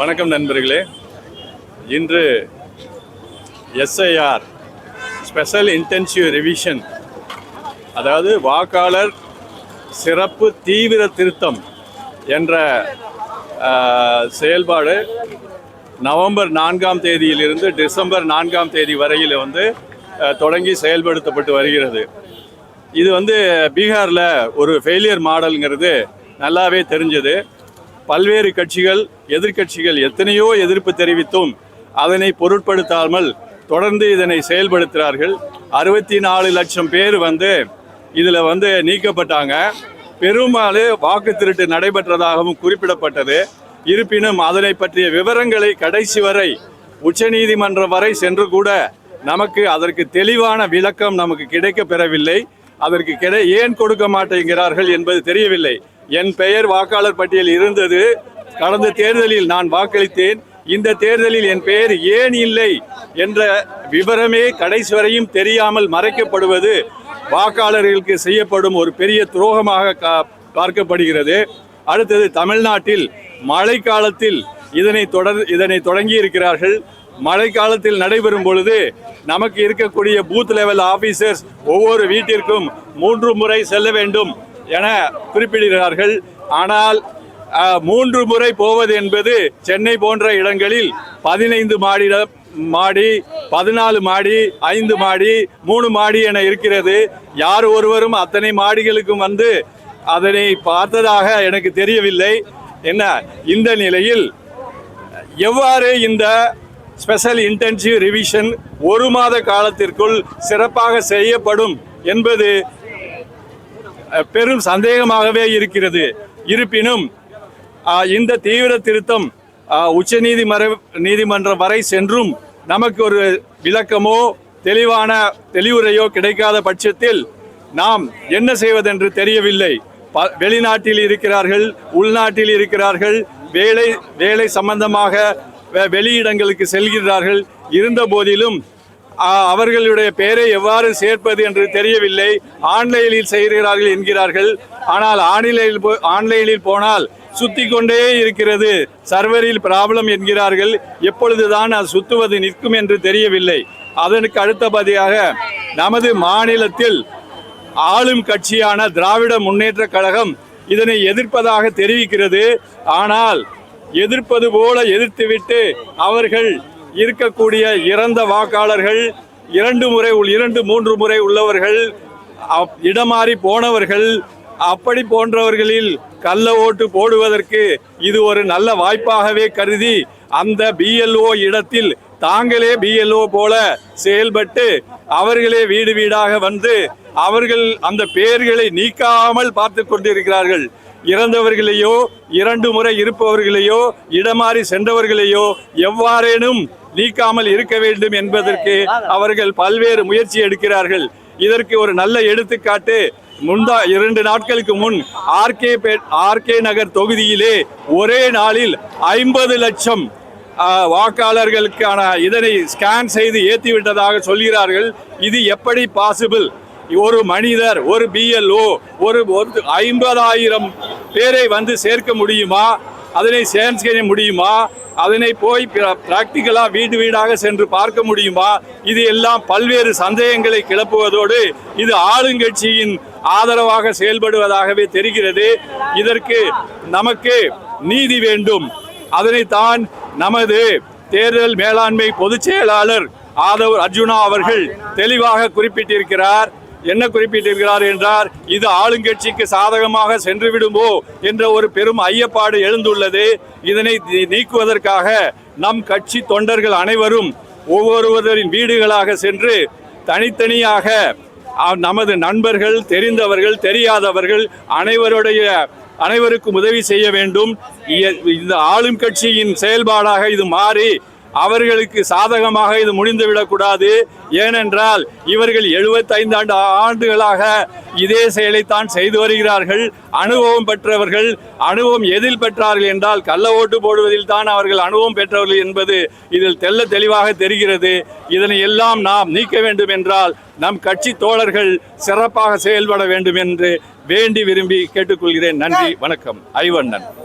வணக்கம் நண்பர்களே. இன்று எஸ்ஐஆர் ஸ்பெஷல் இன்டென்சிவ் ரிவிஷன் அதாவது வாக்காளர் சிறப்பு தீவிர திருத்தம் என்ற செயல்பாடு நவம்பர் நான்காம் தேதியிலிருந்து டிசம்பர் நான்காம் தேதி வரையில் வந்து தொடங்கி செயல்படுத்தப்பட்டு வருகிறது. இது வந்து பீகாரில் ஒரு ஃபெயிலியர் மாடலுங்கிறது நல்லாவே தெரிஞ்சது. பல்வேறு கட்சிகள் எதிர்க்கட்சிகள் எத்தனையோ எதிர்ப்பு தெரிவித்தும் அதனை பொருட்படுத்தாமல் தொடர்ந்து இதனை செயல்படுத்துகிறார்கள். அறுபத்தி நாலு லட்சம் பேர் வந்து இதில் வந்து நீக்கப்பட்டாங்க. பெரும்பாலும் வாக்கு திருட்டு நடைபெற்றதாகவும் குறிப்பிடப்பட்டது. இருப்பினும் அதனை பற்றிய விவரங்களை கடைசி வரை உச்சநீதிமன்றம் வரை சென்று கூட நமக்கு அதற்கு தெளிவான விளக்கம் நமக்கு கிடைக்க பெறவில்லை அதற்கு கிடை ஏன் கொடுக்க மாட்டேங்கிறார்கள் என்பது தெரியவில்லை. என் பெயர் வாக்காளர் பட்டியல் இருந்தது. கடந்த தேர்தலில் நான் வாக்களித்தேன். இந்த தேர்தலில் என் பெயர் ஏன் இல்லை என்ற விவரமே கடைசி வரையும் தெரியாமல் மறைக்கப்படுவது வாக்காளர்களுக்கு செய்யப்படும் ஒரு பெரிய துரோகமாக கா- பார்க்கப்படுகிறது. அடுத்தது தமிழ்நாட்டில் மழை காலத்தில் இதனை தொடர் இதனை தொடங்கி இருக்கிறார்கள் மழை காலத்தில் நடைபெறும் பொழுது நமக்கு இருக்கக்கூடிய பூத் லெவல் ஆபீசர்ஸ் ஒவ்வொரு வீட்டிற்கும் மூன்று முறை செல்ல வேண்டும். என குறிப்பிடுகிறார்கள். ஆனால் மூன்று முறை போவது என்பது சென்னை போன்ற இடங்களில் பதினைந்து மாடிட மாடி பதினாலு மாடி ஐந்து மாடி மூணு மாடி என இருக்கிறது. யார் ஒருவரும் அத்தனை மாடிகளுக்கும் வந்து அதனை பார்த்ததாக எனக்கு தெரியவில்லை. என்ன? இந்த நிலையில் எவ்வாறு இந்த ஸ்பெஷல் இன்டென்சிவ் ரிவிஷன் ஒரு மாத காலத்திற்குள் சிறப்பாக செய்யப்படும் என்பது பெரும் சந்தேகமாகவே இருக்கிறது. இருப்பினும் இந்த தீவிர திருத்தம் உச்ச நீதிமன்ற நீதிமன்றம் வரை சென்றும் நமக்கு ஒரு விளக்கமோ தெளிவான தெளிவுரையோ கிடைக்காத பட்சத்தில் நாம் என்ன செய்வதென்று தெரியவில்லை. வெளிநாட்டில் இருக்கிறார்கள் உள்நாட்டில் இருக்கிறார்கள் வேலை வேலை சம்பந்தமாக வெ- வெளியிடங்களுக்கு செல்கிறார்கள் இருந்த போதிலும் அவர்களுடைய பெயரை எவ்வாறு சேர்ப்பது என்று தெரியவில்லை. ஆன்லைனில் செய்கிறார்கள் என்கிறார்கள். ஆனால் ஆன்லைனில் போ- ஆன்லைனில் போனால் சுத்தி கொண்டே இருக்கிறது. சர்வரில் ப்ராப்ளம் என்கிறார்கள். எப்பொழுதுதான் அது சுத்துவது நிற்கும் என்று தெரியவில்லை. அதற்கு அடுத்தபடியாக நமது மாநிலத்தில் ஆளும் கட்சியான திராவிட முன்னேற்ற கழகம் இதனை எதிர்ப்பதாக தெரிவிக்கிறது. ஆனால் எதிர்ப்பது போல எதிர்த்துவிட்டு அவர்கள் இருக்கக்கூடிய இறந்த வாக்காளர்கள் இரண்டு முறை உள்- இரண்டு மூன்று முறை உள்ளவர்கள் அப்- இடமாறி போனவர்கள் அப்படி போன்றவர்களில் கள்ள ஓட்டு போடுவதற்கு இது ஒரு நல்ல வாய்ப்பாகவே கருதி அந்த பிஎல்ஓ இடத்தில் தாங்களே பிஎல்ஓ போல செயல்பட்டு அவர்களே வீடு வீடாக வந்து அவர்கள் அந்த பெயர்களை நீக்காமல் பார்த்து கொண்டிருக்கிறார்கள். இறந்தவர்களையோ இரண்டு முறை இருப்பவர்களையோ இடமாறி சென்றவர்களையோ எவ்வாறேனும் நீக்காமல் இருக்க வேண்டும் என்பதற்கு அவர்கள் பல்வேறு முயற்சி எடுக்கிறார்கள். இதற்கு ஒரு நல்ல எடுத்துக்காட்டு முந்தா இரண்டு நாட்களுக்கு முன் ஆர்கே ஆர்கே நகர் தொகுதியிலே ஒரே நாளில் ஐம்பது லட்சம் வாக்காளர்களுக்கான இதனை ஸ்கேன் செய்து ஏற்றிவிட்டதாக சொல்கிறார்கள். இது எப்படி பாசிபிள்? ஒரு மனிதர் ஒரு பிஎல்ஓ ஒரு ஒரு ஐம்பதாயிரம் பேரை வந்து சேர்க்க முடியுமா? அதனை ஸ்கேன் செய்ய முடியுமா? அதனை போய் பிராக்டிக்கலாக வீடு வீடாக சென்று பார்க்க முடியுமா? இது எல்லாம் பல்வேறு சந்தேகங்களை கிளப்புவதோடு இது ஆளுங்கட்சியின் ஆதரவாக செயல்படுவதாகவே தெரிகிறது. இதற்கு நமக்கு நீதி வேண்டும். அதனைத்தான் நமது தேர்தல் மேலாண்மை பொதுச் செயலாளர் ஆதவ் அர்ஜுனா அவர்கள் தெளிவாக குறிப்பிட்டிருக்கிறார். என்ன குறிப்பிட்டிருக்கிறார் என்றால் இது ஆளுங்கட்சிக்கு சாதகமாக சென்று விடுமோ என்ற ஒரு பெரும் ஐயப்பாடு எழுந்துள்ளது. இதனை நீக்குவதற்காக நம் கட்சி தொண்டர்கள் அனைவரும் ஒவ்வொருவரின் வீடுகளாக சென்று தனித்தனியாக நமது நண்பர்கள் தெரிந்தவர்கள் தெரியாதவர்கள் அனைவருடைய அனைவருக்கும் உதவி செய்ய வேண்டும். இந்த ஆளும் கட்சியின் செயல்பாடாக இது மாறி அவர்களுக்கு சாதகமாக இது முடிந்துவிடக்கூடாது. ஏனென்றால் இவர்கள் 75 ஆண்டு ஆண்டுகளாக இதே செயலைத்தான் செய்து வருகிறார்கள். அனுபவம் பெற்றவர்கள் அனுபவம் எதில் பெற்றார்கள் என்றால் கள்ள ஓட்டு போடுவதில் தான் அவர்கள் அனுபவம் பெற்றவர்கள் என்பது இதில் தெள்ள தெளிவாக தெரிகிறது. இதனை எல்லாம் நாம் நீக்க வேண்டும் என்றால் நம் கட்சி தோழர்கள் சிறப்பாக செயல்பட வேண்டும் என்று வேண்டி விரும்பி கேட்டுக்கொள்கிறேன். நன்றி வணக்கம். ஐவண்ணன்.